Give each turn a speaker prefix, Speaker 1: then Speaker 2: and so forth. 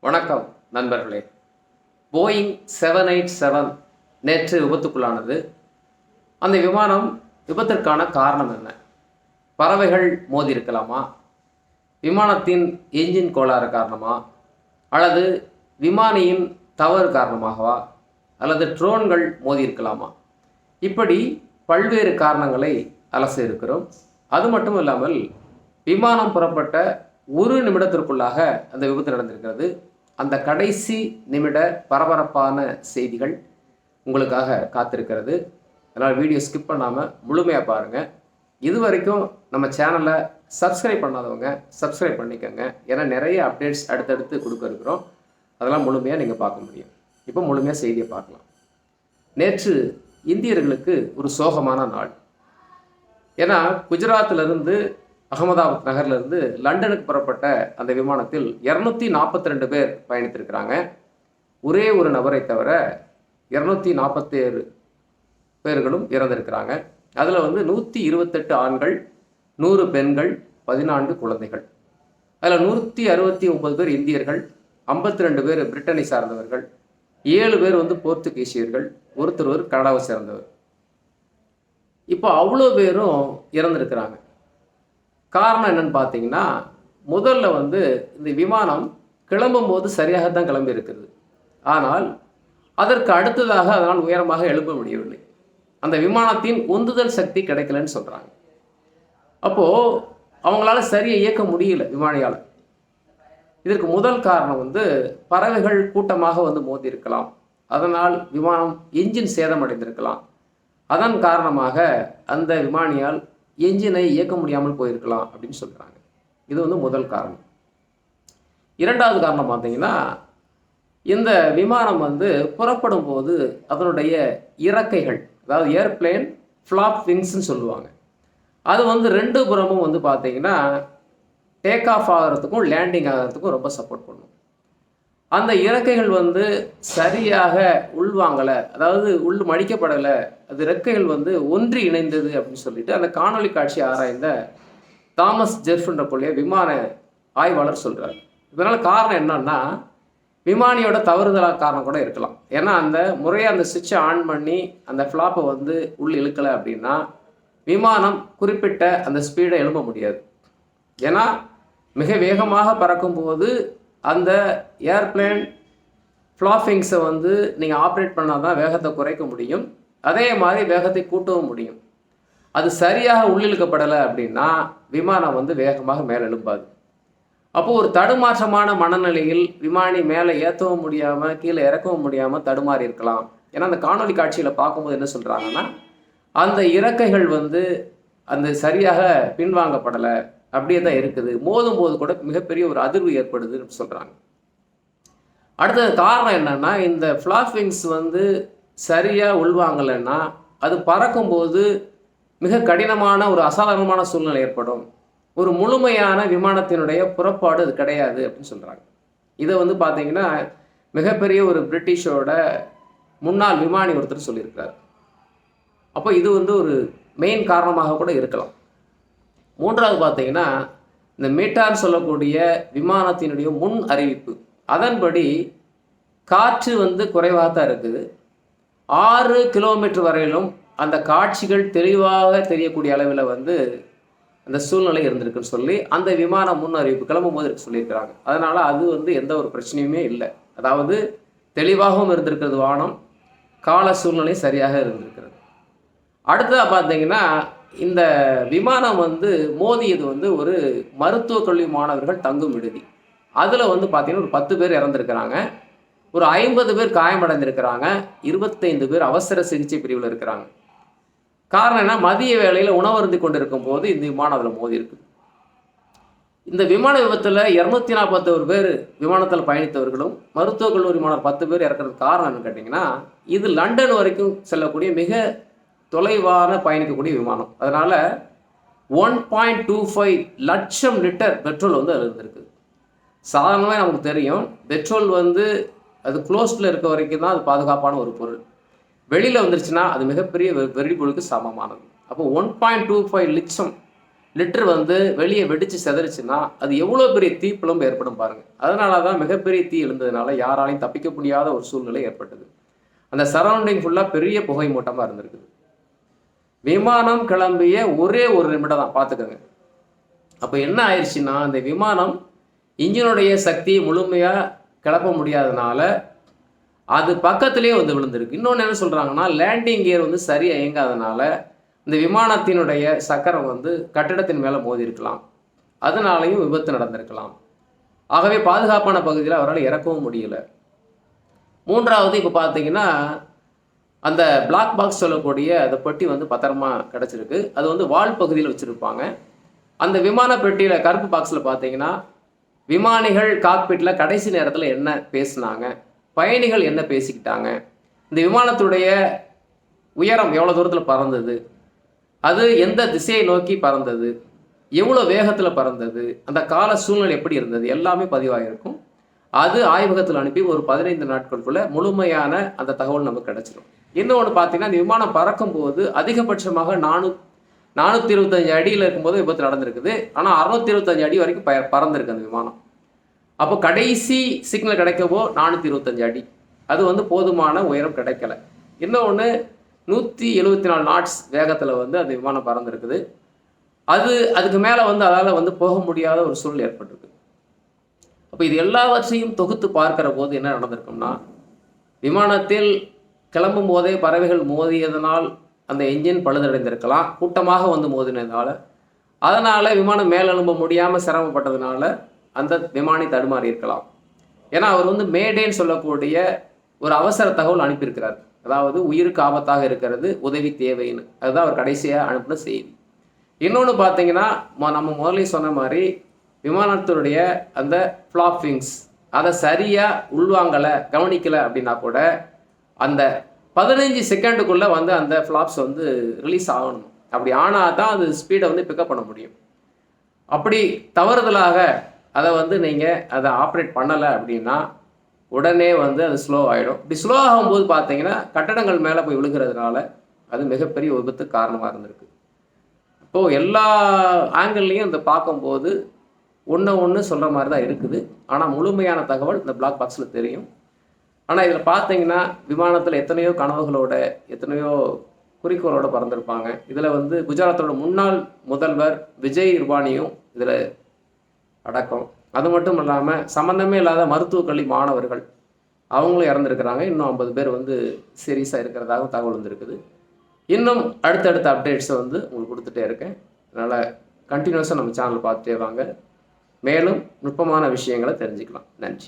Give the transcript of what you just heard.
Speaker 1: வணக்கம் நண்பர்களே. Boeing seven eight seven நேற்று விபத்துக்குள்ளானது. அந்த விமானம் விபத்திற்கான காரணம் என்ன? பறவைகள் மோதி இருக்கலாமா விமானத்தின் என்ஜின் கோளாறு காரணமா? அல்லது விமானியின் தவறு காரணமாகவா? அல்லது ட்ரோன்கள் மோதி இருக்கலாமா இப்படி பல்வேறு காரணங்களை அலச இருக்கிறோம். அது மட்டும் இல்லாமல் விமானம் புறப்பட்ட ஒரு நிமிடத்திற்குள்ளாக அந்த விபத்து நடந்திருக்கிறது. அந்த கடைசி நிமிட பரபரப்பான செய்திகள் உங்களுக்காக காத்திருக்கிறது. அதனால் வீடியோ ஸ்கிப் பண்ணாமல் முழுமையாக பாருங்கள் இது வரைக்கும் நம்ம சேனலை சப்ஸ்கிரைப் பண்ணாதவங்க சப்ஸ்கிரைப் பண்ணிக்கோங்க. ஏன்னா நிறைய அப்டேட்ஸ் அடுத்தடுத்து கொடுக்க இருக்கிறோம். அதெல்லாம் முழுமையாக நீங்கள் பார்க்க முடியும். இப்போ முழுமையாக செய்தியை பார்க்கலாம். நேற்று இந்தியர்களுக்கு ஒரு சோகமான நாள். ஏன்னா குஜராத்திலிருந்து அகமதாபாத் நகர்லேருந்து லண்டனுக்கு புறப்பட்ட அந்த விமானத்தில் இரநூத்தி நாற்பத்தி ரெண்டு பேர் பயணித்திருக்கிறாங்க. ஒரே ஒரு நபரை தவிர இரநூத்தி நாற்பத்தேழு பேர்களும் இறந்திருக்கிறாங்க. அதில் வந்து நூற்றி இருபத்தெட்டு ஆண்கள் நூறு பெண்கள் பதினான்கு குழந்தைகள். அதில் நூற்றி அறுபத்தி ஒன்பது பேர் இந்தியர்கள் ஐம்பத்தி ரெண்டு பேர் பிரிட்டனை சார்ந்தவர்கள் ஏழு பேர் வந்து போர்த்துகீசியர்கள் ஒருத்தர் ஒரு கனடாவை சேர்ந்தவர். இப்போ அவ்வளோ பேரும் இறந்துருக்கிறாங்க. காரணம் என்னன்னு பார்த்தீங்கன்னா முதல்ல வந்து இந்த விமானம் கிளம்பும் போது சரியாகத்தான் கிளம்பி இருக்குது ஆனால் அதற்கு அடுத்ததாக அதனால் உயரமாக எழுப்ப முடியவில்லை. அந்த விமானத்தின் உந்துதல் சக்தி கிடைக்கலன்னு சொல்கிறாங்க அப்போது அவங்களால சரியாக இயக்க முடியல விமானியால். இதற்கு முதல் காரணம் வந்து பறவைகள் கூட்டமாக வந்து மோதி இருக்கலாம் அதனால் விமானம் என்ஜின் சேதமடைந்திருக்கலாம். அதன் காரணமாக அந்த விமானியால் என்ஜினை இயக்க முடியாமல் போயிருக்கலாம் அப்படின்னு சொல்கிறாங்க இது வந்து முதல் காரணம். இரண்டாவது காரணம் பார்த்தீங்கன்னா இந்த விமானம் வந்து புறப்படும் போது அதனுடைய இறக்கைகள் அதாவது ஏர்பிளேன் ஃப்ளாப் விங்ஸ்ன்னு சொல்லுவாங்க. அது வந்து ரெண்டு புறமும் வந்து பார்த்தீங்கன்னா டேக் ஆஃப் ஆகிறதுக்கும் லேண்டிங் ஆகிறதுக்கும் ரொம்ப சப்போர்ட் பண்ணும். அந்த இறக்கைகள் வந்து சரியாக உள்வாங்கலை அதாவது உள் மடிக்கப்படலை அது ரெக்கைகள் வந்து ஒன்றி இணைந்தது அப்படின்னு சொல்லிட்டு அந்த காணொளி காட்சி ஆராய்ந்த தாமஸ் ஜெர்ஃப்ன்ற போலிய விமான ஆய்வாளர் சொல்கிறார் இதனால் காரணம் என்னன்னா விமானியோட தவறுதலாக காரணம் கூட இருக்கலாம். ஏன்னா அந்த முறையாக அந்த சுவிட்சை ஆன் பண்ணி அந்த ஃப்ளாப்பை வந்து உள் இழுக்கலை அப்படின்னா விமானம் குறிப்பிட்ட அந்த ஸ்பீடை எழுப்ப முடியாது. ஏன்னா மிக வேகமாக பறக்கும்போது அந்த ஏர்பிளேன் ஃப்ளாஃபிங்ஸை வந்து நீங்கள் ஆப்ரேட் பண்ணால் தான் வேகத்தை குறைக்க முடியும். அதே மாதிரி வேகத்தை கூட்டவும் முடியும். அது சரியாக உள்ளிழுக்கப்படலை அப்படின்னா விமானம் வந்து வேகமாக மேலே எழும்பாது அப்போ ஒரு தடுமாற்றமான மனநிலையில் விமானி மேலே ஏற்றவும் முடியாமல் கீழே இறக்கவும் முடியாமல் தடுமாறி இருக்கலாம். ஏன்னா அந்த காணொலி காட்சியில் பார்க்கும்போது என்ன சொல்கிறாங்கன்னா அந்த இறக்கைகள் வந்து அந்த சரியாக பின்வாங்கப்படலை. அப்படியே தான் இருக்குது. மோதும் போது கூட மிகப்பெரிய ஒரு அதிர்வு ஏற்படுதுன்னு சொல்கிறாங்க அடுத்தது காரணம் என்னென்னா இந்த ஃப்ளாஃபிங்ஸ் வந்து சரியாக உள்வாங்கலைன்னா அது பறக்கும்போது மிக கடினமான ஒரு அசாதாரணமான சூழ்நிலை ஏற்படும். ஒரு முழுமையான விமானத்தினுடைய புறப்பாடு அது கிடையாது அப்படின்னு சொல்கிறாங்க இதை வந்து பார்த்தீங்கன்னா மிகப்பெரிய ஒரு பிரிட்டிஷோட முன்னாள் விமானி ஒருத்தர் சொல்லியிருக்காரு அப்போ இது வந்து ஒரு மெயின் காரணமாக கூட இருக்கலாம். மூன்றாவது பார்த்தீங்கன்னா இந்த மீட்டார் சொல்லக்கூடிய விமானத்தினுடைய முன் அறிவிப்பு. அதன்படி காற்று வந்து குறைவாக தான் இருக்குது. ஆறு கிலோமீட்டர் வரையிலும் அந்த காட்சிகள் தெளிவாக தெரியக்கூடிய அளவில் வந்து அந்த சூழ்நிலை இருந்திருக்குன்னு சொல்லி அந்த விமான முன் அறிவிப்பு கிளம்பும் போது சொல்லியிருக்கிறாங்க. அதனால் அது வந்து எந்த ஒரு பிரச்சனையுமே இல்லை. அதாவது தெளிவாகவும் இருந்திருக்கிறது வானம் கால சூழ்நிலை சரியாக இருந்திருக்கிறது. அடுத்ததாக பார்த்தீங்கன்னா இந்த விமானம் வந்து மோதியது வந்து ஒரு மருத்துவக் கல்வி மாணவர்கள் தங்கும் விடுதி. அதில் வந்து பார்த்திங்கன்னா ஒரு பத்து பேர் இறந்துருக்கிறாங்க. ஒரு ஐம்பது பேர் காயமடைந்திருக்கிறாங்க. இருபத்தைந்து பேர் அவசர சிகிச்சை பிரிவில் இருக்கிறாங்க. காரணம் என்ன? மதிய வேளையில் உணவருந்தி கொண்டிருக்கும் போது இந்த விமானம் அதில் மோதி இருக்குது இந்த விமான விபத்தில் இரநூத்தி நாற்பத்தோரு பேர் விமானத்தில் பயணித்தவர்களும் மருத்துவக் கல்லூரி மாணவர் பத்து பேர் இறக்கிறதுக்கு காரணம் என்னன்னு கேட்டிங்கன்னா இது லண்டன் வரைக்கும் செல்லக்கூடிய மிக தொலைவான பயணிக்கக்கூடிய விமானம். அதனால் ஒன் பாயிண்ட் டூ ஃபைவ் லட்சம் லிட்டர் பெட்ரோல் வந்து அதில் இருந்திருக்கு. சாதாரணமாக நமக்கு தெரியும். பெட்ரோல் வந்து அது க்ளோஸ்டில் இருக்க வரைக்கும் தான் அது பாதுகாப்பான ஒரு பொருள். வெளியில் வந்துருச்சுன்னா அது மிகப்பெரிய வெ- சமமானது. அப்போ ஒன் பாயிண்ட் டூ ஃபைவ் லட்சம் லிட்டர் வந்து வெளியே வெடித்து செதறிச்சுன்னா அது எவ்வளோ பெரிய தீப்பிழம்பு ஏற்படும் பாருங்கள் அதனால தான் மிகப்பெரிய தீ எழுந்ததுனால யாராலையும் தப்பிக்க முடியாத ஒரு சூழ்நிலை ஏற்பட்டது. அந்த சரௌண்டிங் ஃபுல்லாக பெரிய புகை மூட்டமாக இருந்திருக்குது. விமானம் கிளம்பிய ஒரே ஒரு நிமிடம் தான் பார்த்துக்கோங்க. அப்போ என்ன ஆயிடுச்சுன்னா அந்த விமானம் இன்ஜினுடைய சக்தியை முழுமையாக கிளப்ப முடியாதனால அது பக்கத்துலேயே வந்து விழுந்திருக்கு. இன்னொன்று என்ன சொல்கிறாங்கன்னா லேண்டிங் கியர் வந்து சரியாக இயங்காதனால இந்த விமானத்தினுடைய சக்கரம் வந்து கட்டிடத்தின் மேலே மோதி இருக்கலாம். அதனாலையும் விபத்து நடந்திருக்கலாம். ஆகவே பாதுகாப்பான பகுதியில் அவரால் இறக்கவும் முடியல. மூன்றாவது இப்போ பார்த்தீங்கன்னா அந்த பிளாக் பாக்ஸ் சொல்லக்கூடிய அந்த பெட்டி வந்து பத்திரமா கிடச்சிருக்கு. அது வந்து வால் பகுதியில் வச்சுருப்பாங்க. அந்த விமான பெட்டியில் கருப்பு பாக்ஸில் பார்த்தீங்கன்னா விமானிகள் காக்பிட்டில் கடைசி நேரத்தில் என்ன பேசுனாங்க? பயணிகள் என்ன பேசிக்கிட்டாங்க? இந்த விமானத்துடைய உயரம் எவ்வளோ தூரத்தில் பறந்தது? அது எந்த திசையை நோக்கி பறந்தது? எவ்வளோ வேகத்தில் பறந்தது? அந்த கால சூழ்நிலை எப்படி இருந்தது? எல்லாமே பதிவாகிருக்கும் அது ஆய்வகத்தில் அனுப்பி ஒரு பதினைந்து நாட்களுக்குள்ள முழுமையான அந்த தகவல் நமக்கு கிடைச்சிடும் இன்னொன்று பார்த்தீங்கன்னா இந்த விமானம் பறக்கும் போது அதிகபட்சமாக நானூ நானூற்றி இருபத்தஞ்சு அடியில் இருக்கும்போது விபத்து நடந்திருக்குது. ஆனால் அறுநூத்தி இருபத்தஞ்சு அடி வரைக்கும் ப பறந்துருக்கு அந்த விமானம். அப்போ கடைசி சிக்னல் கிடைக்கவோ நானூற்றி இருபத்தஞ்சு அடி. அது வந்து போதுமான உயரம் கிடைக்கல. இன்னொன்று நூற்றி எழுபத்தி நாலு நாட்ஸ் வேகத்தில் வந்து அந்த விமானம் பறந்துருக்குது. அது அதுக்கு மேலே வந்து அதால் வந்து போக முடியாத ஒரு சூழ்நிலை ஏற்பட்டிருக்கு. அப்போ இது எல்லாவற்றையும் தொகுத்து பார்க்கிற போது என்ன நடந்திருக்கும்னா விமானத்தில் கிளம்பும் போதே பறவைகள் மோதியதனால் அந்த என்ஜின் பழுதடைந்திருக்கலாம். கூட்டமாக வந்து மோதினதால். அதனால் விமானம் மேலெழும்ப முடியாமல் சிரமப்பட்டதுனால அந்த விமானி தடுமாறி இருக்கலாம். ஏன்னா அவர் வந்து மேடேன்னு சொல்லக்கூடிய ஒரு அவசர தகவல் அனுப்பியிருக்கிறார். அதாவது உயிருக்கு ஆபத்தாக இருக்கிறது உதவி தேவைன்னு. அதுதான் அவர் கடைசியாக அனுப்பின செய்தி. இன்னொன்று பார்த்தீங்கன்னா நம்ம முதலே சொன்ன மாதிரி விமானத்தினுடைய அந்த ஃப்ளாப்பிங்ஸ் அதை சரியாக உள்வாங்கலை கவனிக்கலை அப்படின்னா கூட அந்த பதினஞ்சு செகண்டுக்குள்ளே வந்து அந்த ஃப்ளாப்ஸ் வந்து ரிலீஸ் ஆகணும். அப்படி ஆனால் தான் அது ஸ்பீடை வந்து பிக்கப் பண்ண முடியும். அப்படி தவறுதலாக அதை வந்து நீங்கள் அதை ஆப்ரேட் பண்ணலை அப்படின்னா உடனே வந்து அது ஸ்லோ ஆகிடும் இப்படி ஸ்லோ ஆகும்போது பார்த்தீங்கன்னா கட்டடங்கள் மேலே போய் விழுகிறதுனால அது மிகப்பெரிய விபத்து காரணமாக இருந்திருக்கு. இப்போது எல்லா ஆங்கிள்லேயும் இந்த பார்க்கும்போது ஒன்று ஒன்று சொல்கிற மாதிரி தான் இருக்குது. ஆனால் முழுமையான தகவல் இந்த பிளாக் பாக்ஸில் தெரியும். ஆனால் இதில் பார்த்தீங்கன்னா விமானத்தில் எத்தனையோ கனவுகளோட எத்தனையோ குறிக்கோளோட பறந்திருப்பாங்க. இதில் வந்து குஜராத்தோட முன்னாள் முதல்வர் விஜய் ரூபானியும் இதில் அடக்கம். அது மட்டும் இல்லாமல் சம்மந்தமே இல்லாத மருத்துவக் கல்வி மாணவர்கள் அவங்களும் இறந்துருக்கிறாங்க. இன்னும் ஐம்பது பேர் வந்து சீரியஸாக இருக்கிறதாக தகவல் வந்திருக்குது. இன்னும் அடுத்தடுத்த அப்டேட்ஸை வந்து உங்களுக்கு கொடுத்துட்டே இருக்கேன். அதனால் கண்டினியூஸாக நம்ம சேனல் பார்த்துட்டே வாங்க. மேலும் நுட்பமான விஷயங்களை தெரிஞ்சுக்கலாம். நன்றி.